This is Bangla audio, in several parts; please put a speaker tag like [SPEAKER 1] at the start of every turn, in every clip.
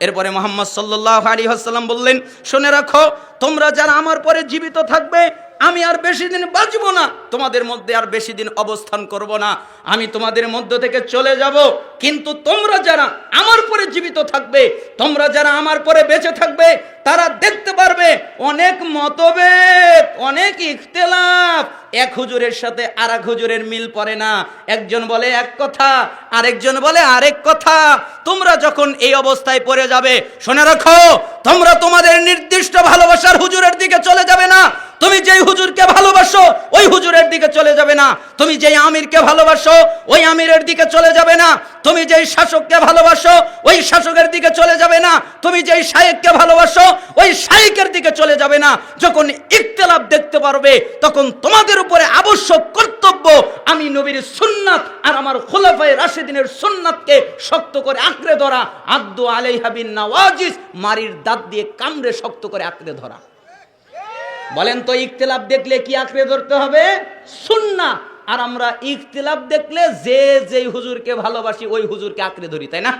[SPEAKER 1] এরপরে মোহাম্মদ সাল্লাহ আলী হাসাল্লাম বললেন, শুনে রাখো, তোমরা যারা আমার পরে জীবিত থাকবে, আমি আর বেশি দিন বাঁচব না। তোমাদের মধ্যে আর বেশি দিন অবস্থান করব না। আমি তোমাদের মধ্য থেকে চলে যাব। কিন্তু তোমরা যারা আমার পরে জীবিত থাকবে, তোমরা যারা আমার পরে বেঁচে থাকবে, তারা দেখতে পারবে, অনেক মতভেদ, অনেক ইখতলাফ এক হুজুরের সাথে আর এক হুজুরের মিল পড়ে না। একজন বলে, এক কথা। আরেকজন বলে, আরেক কথা। তোমরা যখন এই অবস্থায় পড়ে যাবে, শুনে রাখো, তোমরা তোমাদের নির্দিষ্ট ভালোবাসার হুজুরের দিকে চলে যাবে না। তুমি যেই হুজুরকে ভালোবাসো, ওই হুজুরের দিকে চলে যাবে না। তুমি যেই আমিরকে ভালোবাসো, ওই আমিরের দিকে চলে যাবে না। তুমি যেই শাসককে ভালোবাসো, ওই শাসকের দিকে চলে যাবে না। তুমি যেই শায়েককে ভালোবাসো, ওই শায়েকের দিকে চলে যাবে না। যখন ইখতলাফ দেখতে পারবে, তখন তোমাদের উপরে আবশ্যক কর্তব্য আমি নবীর সুন্নাত আর আমার খোলাফায়ে রাশেদিনের সুন্নাতকে শক্ত করে আঁকড়ে ধরা। আব্দু আলাইহাবিন নওয়াজিস মারির দাঁত দিয়ে কামড়ে শক্ত করে আঁকড়ে ধরা। বলেন তো, ইখতলাফ দেখলে কি আঁকড়ে ধরতে হবে? সুন্না। আর আমরা ইখতিলাফ দেখলে যে যেই হুজুরকে ভালোবাসি, ওই হুজুরকে আঁকড়ে ধরি, তাই না?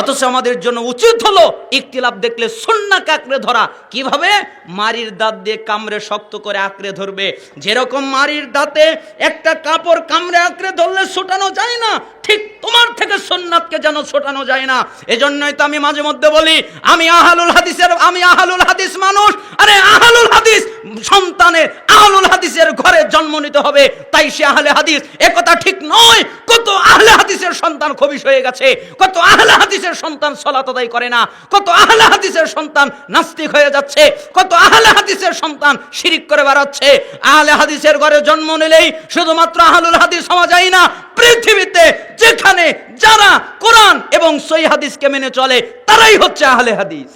[SPEAKER 1] অথচ আমাদের জন্য উচিত হলো ইখতিলাফ দেখলে সুন্নাকে আঁকড়ে ধরা। কীভাবে? মারির দাঁত দিয়ে কামড়ে শক্ত করে আঁকড়ে ধরবে। যেরকম মারির দাঁতে একটা কাপড় কামড়ে আঁকড়ে ধরলে ছুটানো যায় না, ঠিক তোমার থেকে সুন্নাতকে যেন ছোটানো যায় না। এজন্যই তো আমি মাঝে মধ্যে বলি, আমি আহালুল হাদিসের, আমি আহালুল হাদিস মানুষ। আরে আহালুল হাদিস সন্তানের আহলুল হাদিসের ঘরে জন্ম নিতে হবে, তাই সে আহলে হাদিস। একথা ঠিক নয়, কত আহলে হাদিসের সন্তান খবিশ হয়ে গেছে, কত আহলে হাদিসের সন্তান সলাত আদায় করে না। কত আহলে হাদিসের সন্তান নাস্তিক হয়ে যাচ্ছে। কত আহলে হাদিসের সন্তান শিরিক করে বেড়াচ্ছে। আহলে হাদিসের ঘরে জন্ম নিলেই শুধুমাত্র আহলুল হাদিস হওয়া যায় না। পৃথিবীতে যেখানে যারা কোরআন এবং সই হাদিসকে মেনে চলে, তারাই হচ্ছে আহলে হাদিস।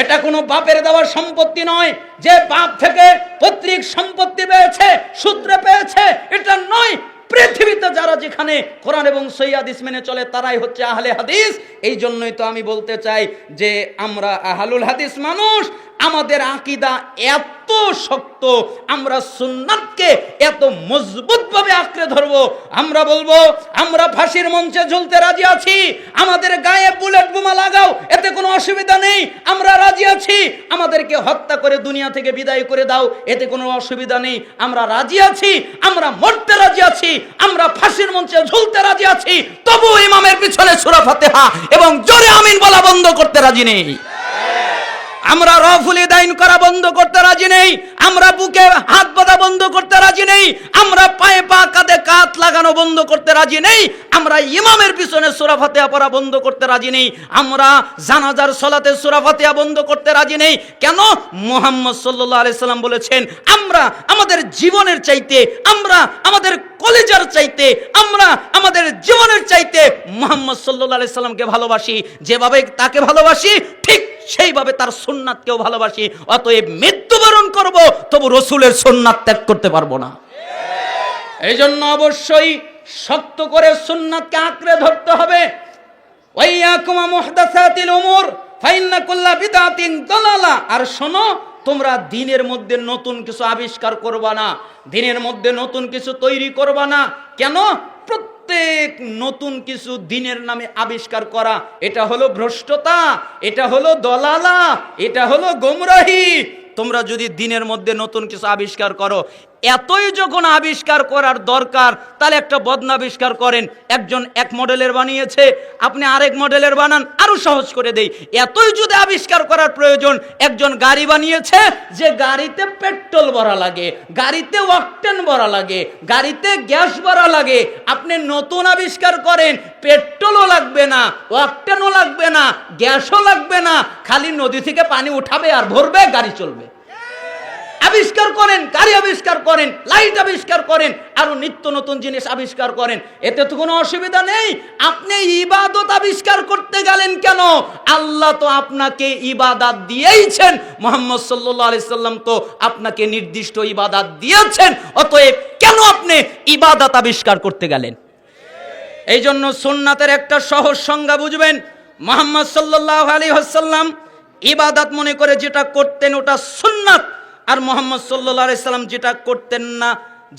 [SPEAKER 1] এটা কোনো বাপের দেওয়ার সম্পত্তি নয়। যে বাপ থেকে পৈতৃক সম্পত্তি পেয়েছে, সূত্রে পেয়েছে এটা নয় পৃথিবীতে যারা যেখানে কোরআন এবং সৈয়াদিস মেনে চলে, তারাই হচ্ছে আহলে হাদিস। এই জন্যই তো আমি বলতে চাই যে আমরা আহলুল হাদিস মানুষ, আমাদের আকিদা এত শক্ত, আমরা সুন্নাতকে এত মজবুতভাবে আঁকড়ে ধরবো। আমরা বলব, আমরা ফাঁসির মঞ্চে ঝুলতে রাজি আছি, আমাদের গায়ে বুলেট বোমা লাগাও, এতে কোনো অসুবিধা নেই, আমরা রাজি আছি। আমাদেরকে হত্যা করে দুনিয়া থেকে বিদায় করে দাও, এতে কোনো অসুবিধা নেই, আমরা রাজি আছি, আমরা মরতে রাজি আছি, আমরা ফাঁসির মঞ্চে ঝুলতে রাজি আছি। তবু ইমামের পিছনে সুরা ফাতেহা এবং জোরে আমিন বলা বন্ধ করতে রাজি নেই। আমরা রফুলি দাইন করা বন্ধ করতে রাজি নেই, আমরা বুকে হাত বাঁধা বন্ধ করতে রাজি নেই, আমরা পায়ে পা কাঁধে কাত লাগানো বন্ধ করতে রাজি নেই, আমরা ইমামের পিছনে সুরা ফাতেহা পড়া বন্ধ করতে রাজি নেই, আমরা জানাজার সলাতে সুরা ফাতেহা বন্ধ করতে রাজি নেই। কেন? মোহাম্মদ সাল্লাল্লাহু আলাইহি সাল্লাম বলেছেন, আমরা আমাদের জীবনের চাইতে, আমরা আমাদের কলেজার চাইতে, আমরা আমাদের জীবনের চাইতে মোহাম্মদ সাল্লাল্লাহু আলাইহি সাল্লামকে ভালোবাসি। যেভাবে তাকে ভালোবাসি, ঠিক সেইভাবে তার সুন্নাতকেও ভালোবাসি, অতএব মৃত্যুবরণ করব, তবু রসুলের সুন্নাত ত্যাগ করতে পারব না। এই জন্য অবশ্যই শক্ত করে সুন্নাতকে আঁকড়ে ধরতে হবে। ওয়াইয়াকুমা মুহদাসাতিল উমুর, ফাইন্না কুল্লা বিদাতিন দালালা। আর শোনো, তোমরা দিনের মধ্যে নতুন কিছু আবিষ্কার করবা না, দিনের মধ্যে নতুন কিছু তৈরি করবা না। কেন? প্রত্যেক নতুন কিছু দিনের নামে আবিষ্কার করা, এটা হলো ভ্রষ্টতা, এটা হলো দলালা, এটা হলো গোমরাহি। তোমরা যদি দিনের মধ্যে নতুন কিছু আবিষ্কার করো এতই যখন আবিষ্কার করার দরকার, তাহলে একটা বদনা আবিষ্কার করেন। একজন এক মডেলের বানিয়েছে, আপনি আরেক মডেলের বানান, আরও সহজ করে দেই। এতই যদি আবিষ্কার করার প্রয়োজন, একজন গাড়ি বানিয়েছে, যে গাড়িতে পেট্রোল ভরা লাগে, গাড়িতে অকটেন ভরা লাগে, গাড়িতে গ্যাস ভরা লাগে, আপনি নতুন আবিষ্কার করেন, পেট্রোলও লাগবে না, অকটেনও লাগবে না, গ্যাসও লাগবে না, খালি নদী থেকে পানি উঠাবে আর ভরবে, গাড়ি চলবে। আবিষ্কার করেন, গাড়ি আবিষ্কার করেন লাইট আবিষ্কার করেন, আরও নিত্য নতুন জিনিস আবিষ্কার করেন। এতে তো কোনো অসুবিধা নেই। আপনি ইবাদত আবিষ্কার করতে গেলেন কেন? আল্লাহ তো আপনাকে ইবাদাত দিয়েইছেন। মোহাম্মদ সাল্লাহ আলি সাল্লাম তো আপনাকে নির্দিষ্ট ইবাদাত দিয়েছেন। অতএব কেন আপনি ইবাদাত আবিষ্কার করতে গেলেন? এই জন্য সুন্নাতের একটা সহজ সংজ্ঞা বুঝবেন। মোহাম্মদ সাল্লাহ আলী হাসাল্লাম ইবাদাত মনে করে যেটা করতেন ওটা সুন্নাত। আর মোহাম্মদ সাল্লাহ সাল্লাম যেটা করতেন না,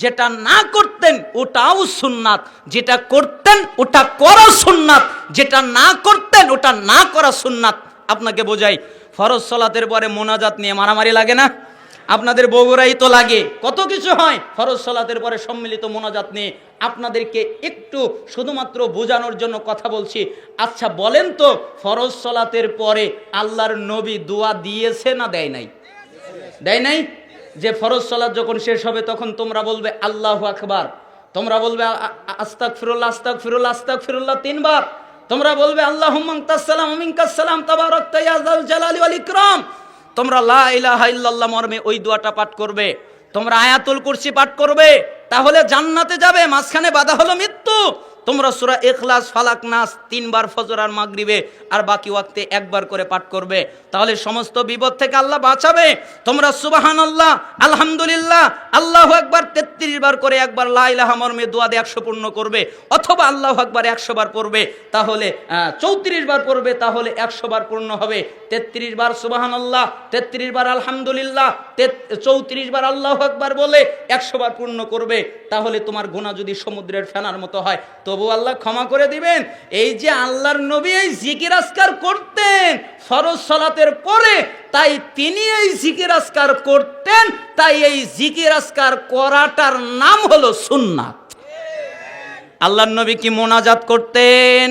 [SPEAKER 1] যেটা না করতেন, ওটাও সুন্নাত। যেটা করতেন, ওটা করা সুন্নাত। যেটা না করতেন, ওটা না করা সুন্নাত। আপনাকে বোঝাই, ফরজ সলাতের পরে মোনাজাত নিয়ে মারামারি লাগে না? আপনাদের বগুড়াই তো লাগে। কত কিছু হয় ফরজ সলাতের পরে সম্মিলিত মোনাজাত নিয়ে। আপনাদেরকে একটু শুধুমাত্র বোঝানোর জন্য কথা বলছি। আচ্ছা বলেন তো, ফরজ সলাতের পরে আল্লাহর নবী দোয়া দিয়েছে না দেয় নাই? দেয় নাই? যে ফরজ সলাৎ যখন শেষ হবে, তখন তোমরা বলবে, আল্লাহ আকবার। তোমরা বলবে আস্তাক ফিরুল্লাহ আস্তাক ফিরুল্লাহ আস্তাক ফিরুল্লাহ তিনবার। তোমরা বলবে আল্লাহ আমিনকাসালাম তাবারক তোমরা, লা মর্মে ওই দোয়াটা পাঠ করবে। তোমরা আয়াতুল কুরসি পাঠ করবে। তাহলে জান্নাতে যাবে, মাঝখানে বাধা হলো মৃত্যু। তোমরা সুরা এখলাস ফালাক, নাস তিনবার ফজর আর মাগরিবে আর বাকি ওয়াক্তে একবার করে পাঠ করবে। তাহলে সমস্ত বিপদ থেকে আল্লাহ বাঁচাবে। তোমরা সুবাহান আল্লাহ আলহামদুলিল্লাহ, আল্লাহ একবার তেত্রিশ বার করে একবার লাইলাহা মর্মে দোয়া দিয়ে একশো পূর্ণ করবে অথবা আল্লাহ একবার একশো বার পড়বে, তাহলে চৌত্রিশ বার পড়বে, তাহলে একশো বার পূর্ণ হবে। তেত্রিশ বার সুবাহান আল্লাহ তেত্রিশ বার আলহামদুলিল্লাহ চৌত্রিশ বার আল্লাহ একবার বলে একশো বার পূর্ণ করবে। তাহলে তোমার গোনা যদি সমুদ্রের ফেনার মতো হয় তবু আল্লাহ ক্ষমা করে দিবেন। এই যে আল্লাহর নবী এই জিকির আসকার করতেন, ফরজ সলাতের পরে তাই তিনি এই জিকির আসকার করতেন, তাই এই জিকির আসকার করাটার নাম হলো সুন্নাত। আল্লাহর নবী কি মোনাজাত করতেন?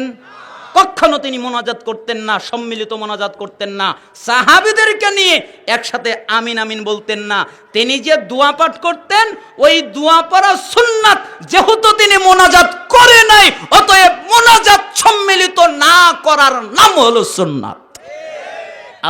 [SPEAKER 1] কখনো তিনি মোনাজাত করতেন না, সম্মিলিত মোনাজাত করতেন না। সাহাবিদেরকে নিয়ে একসাথে আমিন আমিন বলতেন না। তিনি যে দোয়া পাঠ করতেন, ওই দোয়া পড়া সুন্নাত যেহেতু তিনি মোনাজাত করে নাই, অতএব মোনাজাত সম্মিলিত না করার নাম হলো সুন্নাত।